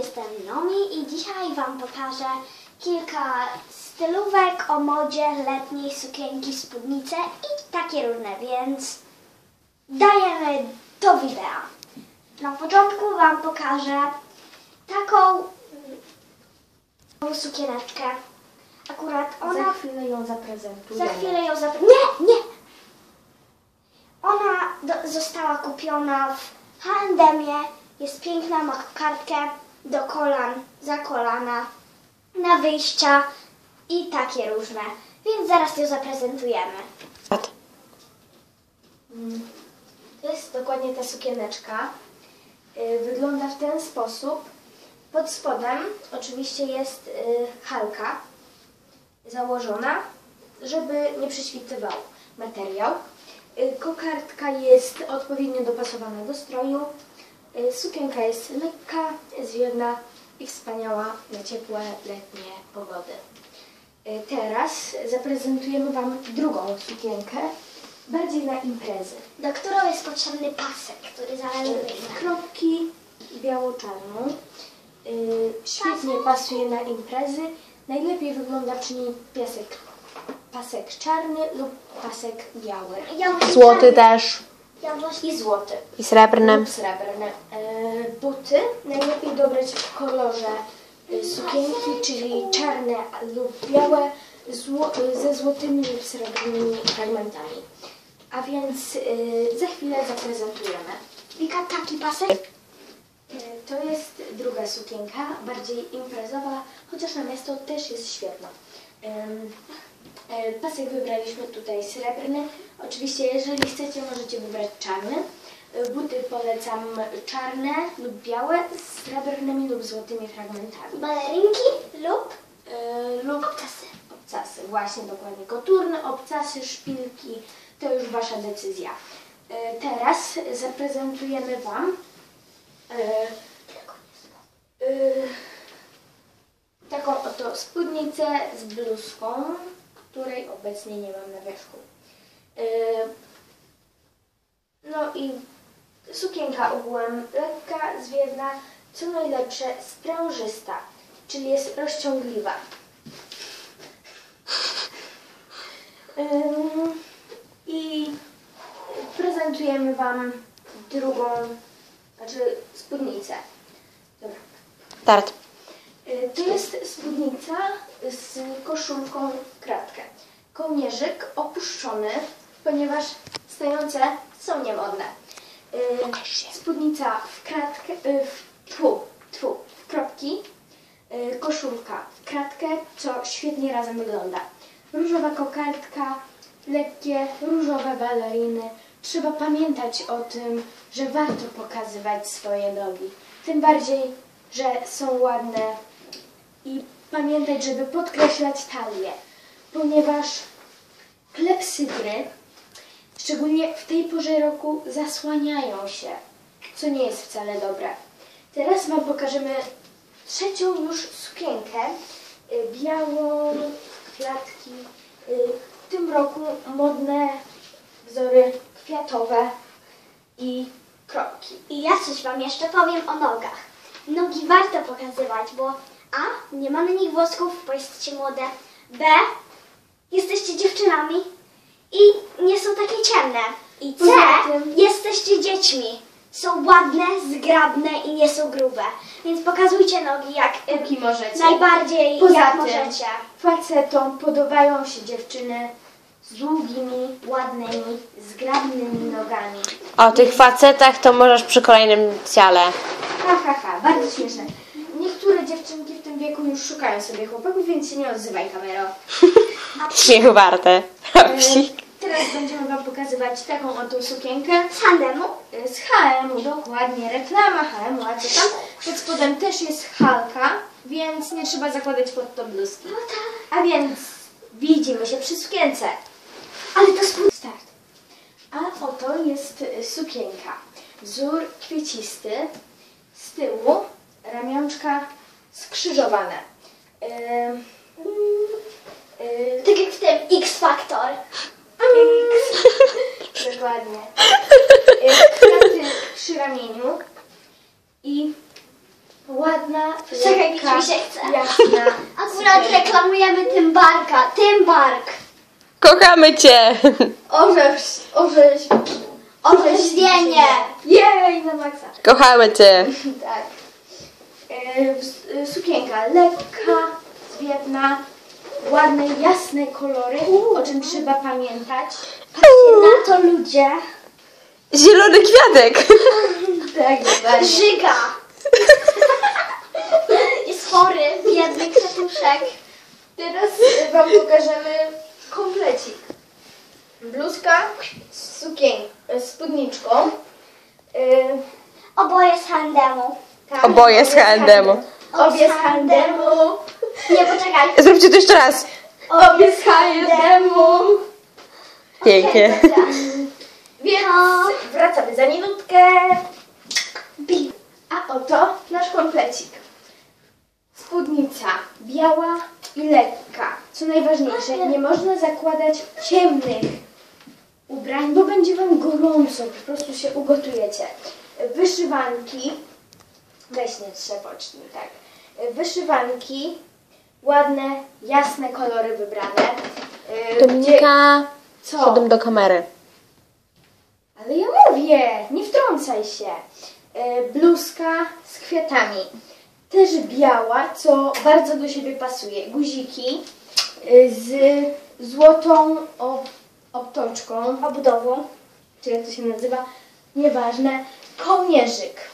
jestem Nomi i dzisiaj Wam pokażę kilka stylówek o modzie letniej sukienki, spódnice i takie różne, więc dajemy do wideo. Na początku Wam pokażę taką mm, sukieneczkę. Akurat ona Za chwilę ją zaprezentujemy. za chwilę ją zap... Nie, nie! Ona do, została kupiona w H&M-ie. Jest piękna, ma kartkę do kolan, za kolana, na wyjścia i takie różne. Więc zaraz ją zaprezentujemy. To jest dokładnie ta sukieneczka. Y, Wygląda w ten sposób. Pod spodem oczywiście jest y, halka założona, żeby nie prześwitywał materiał. Y, Kokardka jest odpowiednio dopasowana do stroju. Y, Sukienka jest lekka, zwiewna i wspaniała na ciepłe letnie pogody. Y, Teraz zaprezentujemy Wam drugą sukienkę, bardziej na imprezy. Do którą jest potrzebny pasek, który zależy Kropki biało-czarną. Y, świetnie pasuje na imprezy. Najlepiej wygląda przy niej piasek, pasek czarny lub pasek biały. Złoty też Ja właśnie I złoty. i srebrny. Lub srebrne. Y, buty najlepiej dobrać w kolorze y, sukienki, czyli czarne lub białe zło, y, ze złotymi lub srebrnymi fragmentami. A więc y, za chwilę zaprezentujemy. Wika taki pasek. E, To jest druga sukienka, bardziej imprezowa, chociaż na miasto też jest świetna. E, Pasek wybraliśmy tutaj srebrny. Oczywiście, jeżeli chcecie, możecie wybrać czarny. E, Buty polecam czarne lub białe z srebrnymi lub złotymi fragmentami. Balerinki lub E, Lub obcasy. Obcasy, właśnie dokładnie. Koturny, obcasy, szpilki, to już Wasza decyzja. Teraz zaprezentujemy Wam e, taką oto spódnicę z bluzką, której obecnie nie mam na wierzchu. E, No i sukienka ogółem lekka, zwiewna, co najlepsze sprężysta, czyli jest rozciągliwa. Ym, I prezentujemy Wam drugą, znaczy spódnicę. Dobra. Y, To jest spódnica z koszulką w kratkę. Kołnierzyk opuszczony, ponieważ stojące są niemodne. Y. Spódnica w kratkę, y, w, tfu, tfu, w kropki, koszulka w kratkę, co świetnie razem wygląda. Różowa kokardka, lekkie różowe baleriny. Trzeba pamiętać o tym, że warto pokazywać swoje nogi. Tym bardziej, że są ładne i pamiętać, żeby podkreślać talię, ponieważ klepsydry, szczególnie w tej porze roku, zasłaniają się, co nie jest wcale dobre. Teraz Wam pokażemy trzecią już sukienkę, y, białą, kwiatki. Y, W tym roku modne wzory kwiatowe i kropki. I ja coś Wam jeszcze powiem o nogach. Nogi warto pokazywać, bo A. Nie ma na nich włosków, bo jesteście młode. B. Jesteście dziewczynami i nie są takie ciemne. I C. Jesteście dziećmi. Są ładne, zgrabne i nie są grube. Więc pokazujcie nogi jak y, Póki możecie. najbardziej Poza jak tym możecie. facetom podobają się dziewczyny z długimi, ładnymi, zgrabnymi nogami. O tych facetach to możesz przy kolejnym ciale. Ha, ha, ha, bardzo śmieszne. Niektóre dziewczynki w tym wieku już szukają sobie chłopaków, więc się nie odzywaj kamero. Śmiechu warte. E, Teraz będziemy Wam pokazywać taką oto sukienkę Z handemu. e, z H&M, dokładnie, reklama H&M, a co tam? Pod spodem też jest halka, więc nie trzeba zakładać pod to bluzki. No tak. A więc widzimy się przy sukience. Ale to spód... Start. A oto jest y, sukienka. Wzór kwiecisty. Z tyłu ramionczka skrzyżowane. Ym, y, Tak jak w tym X Factor. X. Dokładnie. Y, Kwiaty przy ramieniu i ładna, Czekaj, mi się chce. jasna. Akurat reklamujemy Tymbarka. Tymbark. Kochamy cię! Orzeź, orzeź, Orzeźwienie. Jej, na maksa. Kochamy cię! Tak. E, sukienka lekka, zwiewna, ładne, jasne kolory, o czym trzeba pamiętać. Na to ludzie. Zielony kwiatek! Tak. Żyga. Jest chory, biedny kwiatuszek. Teraz Wam pokażemy komplecik. Bluzka z sukien, e, z spódniczką. E, Oboje z handemu. Oboje z H&M-u. Obie z H&M-u. Nie, poczekaj. Zróbcie to jeszcze raz! Obie z H&M-u. Pięknie. Więc No. wracamy za minutkę. A oto nasz komplecik. Spódnica biała i lekka. Co najważniejsze, nie można zakładać ciemnych ubrań, bo będzie Wam gorąco, po prostu się ugotujecie. Wyszywanki, weź nie trzepocznij, tak. Wyszywanki, ładne, jasne kolory wybrane. Yy, Dominika, Co? siadam do kamery. Ale ja mówię, nie wtrącaj się. E, bluzka z kwiatami. Też biała, co bardzo do siebie pasuje. Guziki e, z złotą ob obtoczką, obudową, czy jak to się nazywa, nieważne. Kołnierzyk.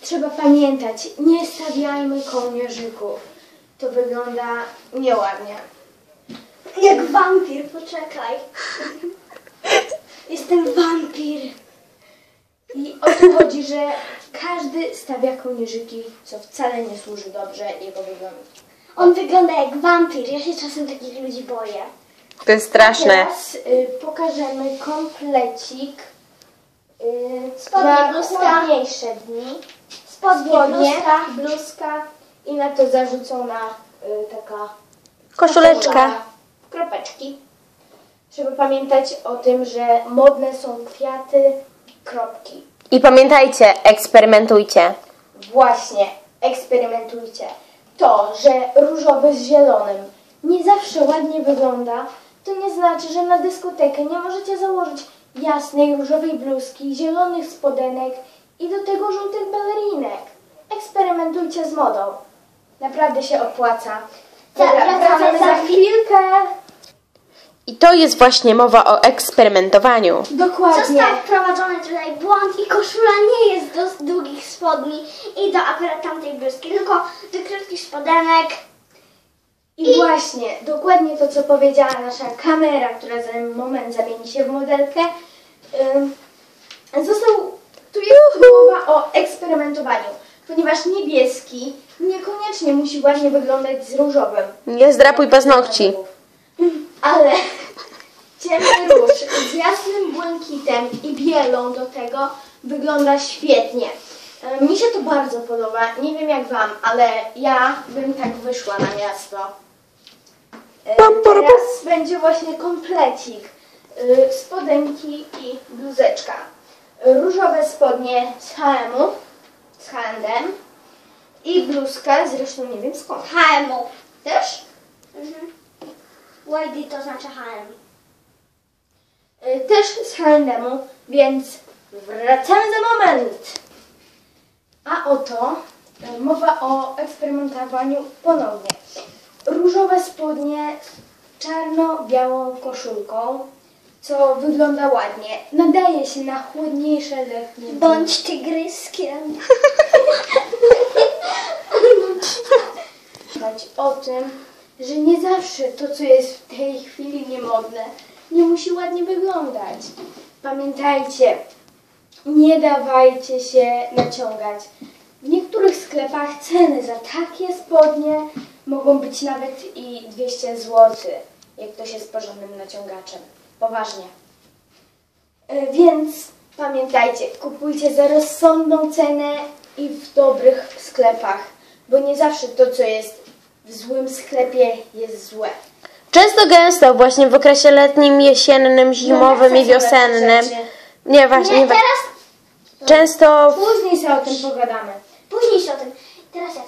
Trzeba pamiętać, nie stawiajmy kołnierzyków. To wygląda nieładnie. Jak wampir, poczekaj. Jestem wampir. I o to chodzi, że każdy stawia kołnierzyki, co wcale nie służy dobrze jego wyglądowi. On wygląda jak wampir. Ja się czasem takich ludzi boję. To jest straszne. Teraz y, pokażemy komplecik y, Spodnie, na chłodniejsze dni. Spodnie, bluzka. bluzka i na to zarzucona y, taka Koszuleczka. Kropeczki. Trzeba pamiętać o tym, że modne są kwiaty i kropki. I pamiętajcie, eksperymentujcie. Właśnie, eksperymentujcie. To, że różowy z zielonym nie zawsze ładnie wygląda, to nie znaczy, że na dyskotekę nie możecie założyć jasnej różowej bluzki, zielonych spodenek i do tego żółtych balerinek. Eksperymentujcie z modą. Naprawdę się opłaca. Dobra, wracamy za chwilkę. I to jest właśnie mowa o eksperymentowaniu. Dokładnie. Został wprowadzony tutaj błąd i koszula nie jest do długich spodni i do akurat tamtej bluzki, tylko do krótkich spodenek. I właśnie, dokładnie to, co powiedziała nasza kamera, która za moment zamieni się w modelkę. Został, tu jest mowa o eksperymentowaniu, ponieważ niebieski niekoniecznie musi ładnie wyglądać z różowym. Nie zdrapuj paznokci. Ale ciemny róż z jasnym błękitem i bielą do tego wygląda świetnie. E, Mi się to bardzo podoba. Nie wiem jak Wam, ale ja bym tak wyszła na miasto. E. Teraz będzie właśnie komplecik. E, Spodenki i bluzeczka. Różowe spodnie z H&M-u, z H&M i bluzka, zresztą nie wiem skąd. H&M. Też? Mhm. YD to znaczy H&M. Też z H&M-u, więc wracamy za moment. A oto y, mowa o eksperymentowaniu ponownie. Różowe spodnie z czarno-białą koszulką, co wygląda ładnie. Nadaje się na chłodniejsze letnie. Bądź tygryskiem. o tym, że nie zawsze to, co jest w tej chwili niemodne, nie musi ładnie wyglądać. Pamiętajcie, nie dawajcie się naciągać. W niektórych sklepach ceny za takie spodnie mogą być nawet i 200 zł, jak ktoś jest porządnym naciągaczem. Poważnie. E, Więc pamiętajcie, kupujcie za rozsądną cenę i w dobrych sklepach, bo nie zawsze to, co jest w złym sklepie, jest złe. Często gęsto, właśnie w okresie letnim, jesiennym, zimowym i wiosennym. Nie, właśnie, Nie, teraz Często Później sobie o tym pogadamy. Później się o tym. Teraz ja.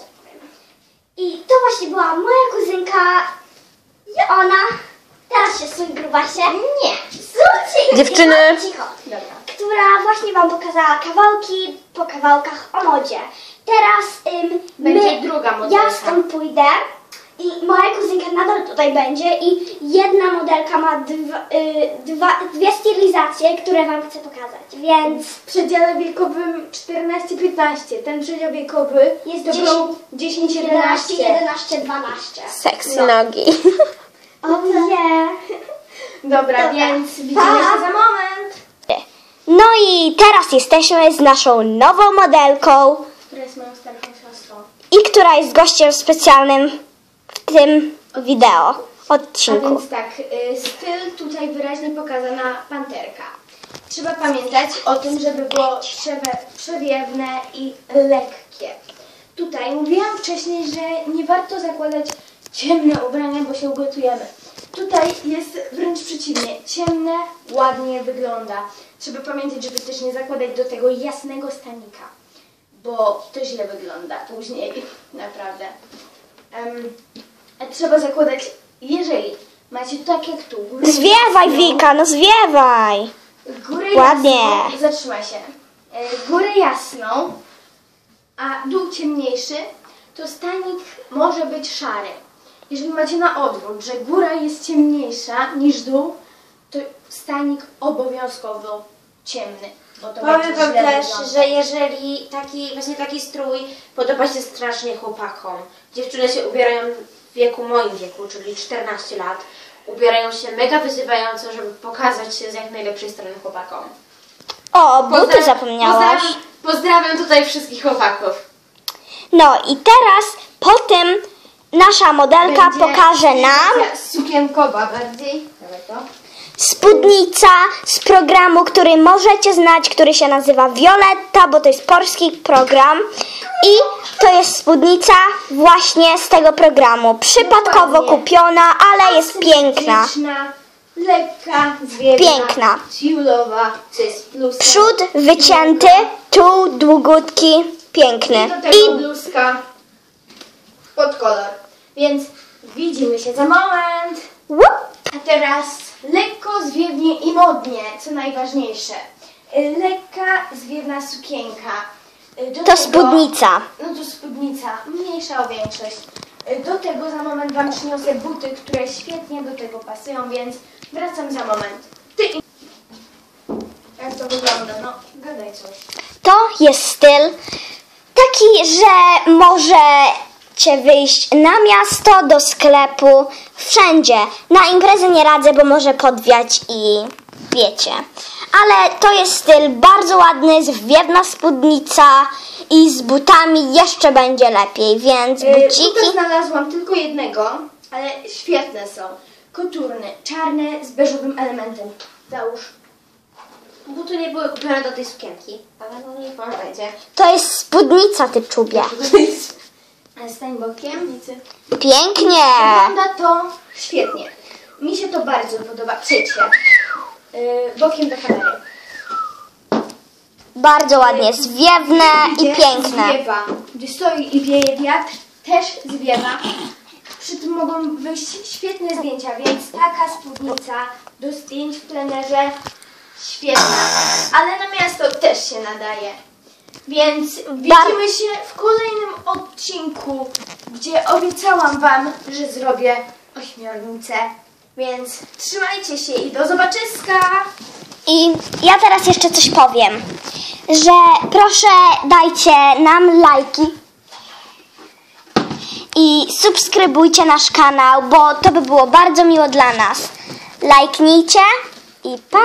I to właśnie była moja kuzynka Joona. Teraz się suń grubasie. Nie. Słuchajcie. Dziewczyny. Cicho. Która właśnie wam pokazała kawałki po kawałkach o modzie. Teraz ym, Będzie my, druga modelka. Ja stąd pójdę. I moja kuzynka nadal tutaj będzie i jedna modelka ma dwa, y, dwa, dwie stylizacje, które wam chcę pokazać, więc W przedziale wiekowym 14-15. Ten przedział wiekowy Jest to 10, był 10-11. 11, 11, 12. Sexy No. nogi. O nie. Dobra, Dobra. więc widzimy się za moment. No i teraz jesteśmy z naszą nową modelką Która jest moją starszą siostrą. i która jest gościem specjalnym w tym wideo A odcinku. więc tak, y, styl tutaj wyraźnie pokazana panterka. Trzeba pamiętać o tym, żeby było przewiewne i lekkie. Tutaj mówiłam wcześniej, że nie warto zakładać ciemne ubrania, bo się ugotujemy. Tutaj jest wręcz przeciwnie. Ciemne, ładnie wygląda. Trzeba pamiętać, żeby też nie zakładać do tego jasnego stanika, bo to źle wygląda później, naprawdę. A trzeba zakładać, jeżeli macie tak jak tu, górę Zwiewaj jasną, Wika, no zwiewaj. górę Ładnie. jasną, zatrzymaj się, E, górę jasną, a dół ciemniejszy, to stanik może być szary. Jeżeli macie na odwrót, że góra jest ciemniejsza niż dół, to stanik obowiązkowo ciemny. Bo to Powiem wam też, wyglądać. że jeżeli taki, właśnie taki strój podoba się strasznie chłopakom, dziewczyny się ubierają w wieku moim wieku, czyli 14 lat, ubierają się mega wyzywająco, żeby pokazać się z jak najlepszej strony chłopakom. O, buty Pozdrawiam- zapomniałaś. Pozdrawiam, pozdrawiam tutaj wszystkich chłopaków. No i teraz po tym nasza modelka Będzie pokaże nam Sukienkowa bardziej. Dawaj to. spódnica z programu, który możecie znać, który się nazywa Violetta, bo to jest polski program. I to jest spódnica właśnie z tego programu. Przypadkowo Dokładnie. kupiona, ale jest piękna. Symetryczna, lekka, zwiewna, Piękna. tiulowa, co jest plusem. Przód wycięty, tu długutki, piękny. I do tego I bluzka pod kolor. Więc widzimy się za moment. A teraz lekko, zwiewnie i modnie, co najważniejsze. Y, Lekka, zwiewna sukienka. Y, Do to spódnica. No to spódnica, mniejsza o większość. Y, Do tego za moment Wam przyniosę buty, które świetnie do tego pasują, więc wracam za moment. Ty... Jak to wygląda? No, gadaj coś. To jest styl taki, że możecie wyjść na miasto, do sklepu, wszędzie. Na imprezę nie radzę, bo może podwiać i wiecie. Ale to jest styl bardzo ładny, zwiewna spódnica i z butami jeszcze będzie lepiej, więc Y, buciki. znalazłam tylko jednego, ale świetne są. Koturny, czarne z beżowym elementem. Załóż. Buty nie były kupione do tej sukienki, ale no wam będzie. To jest spódnica, ty czubie. Ale Stań bokiem. Pięknie. Wygląda to świetnie. Mi się to bardzo podoba. Przejdź się. Y, bokiem do kamery. Bardzo ładnie, zwiewne i piękne. Zwiewa. Gdy stoi i wieje wiatr, też zwiewa. Przy tym mogą wyjść świetne zdjęcia, więc taka spódnica do zdjęć w plenerze świetna. Ale na miasto też się nadaje. Więc widzimy się w kolejnym odcinku, gdzie obiecałam Wam, że zrobię ośmiornicę. Więc trzymajcie się i do zobaczyska! I ja teraz jeszcze coś powiem, że proszę dajcie nam lajki i subskrybujcie nasz kanał, bo to by było bardzo miło dla nas. Lajknijcie i pa!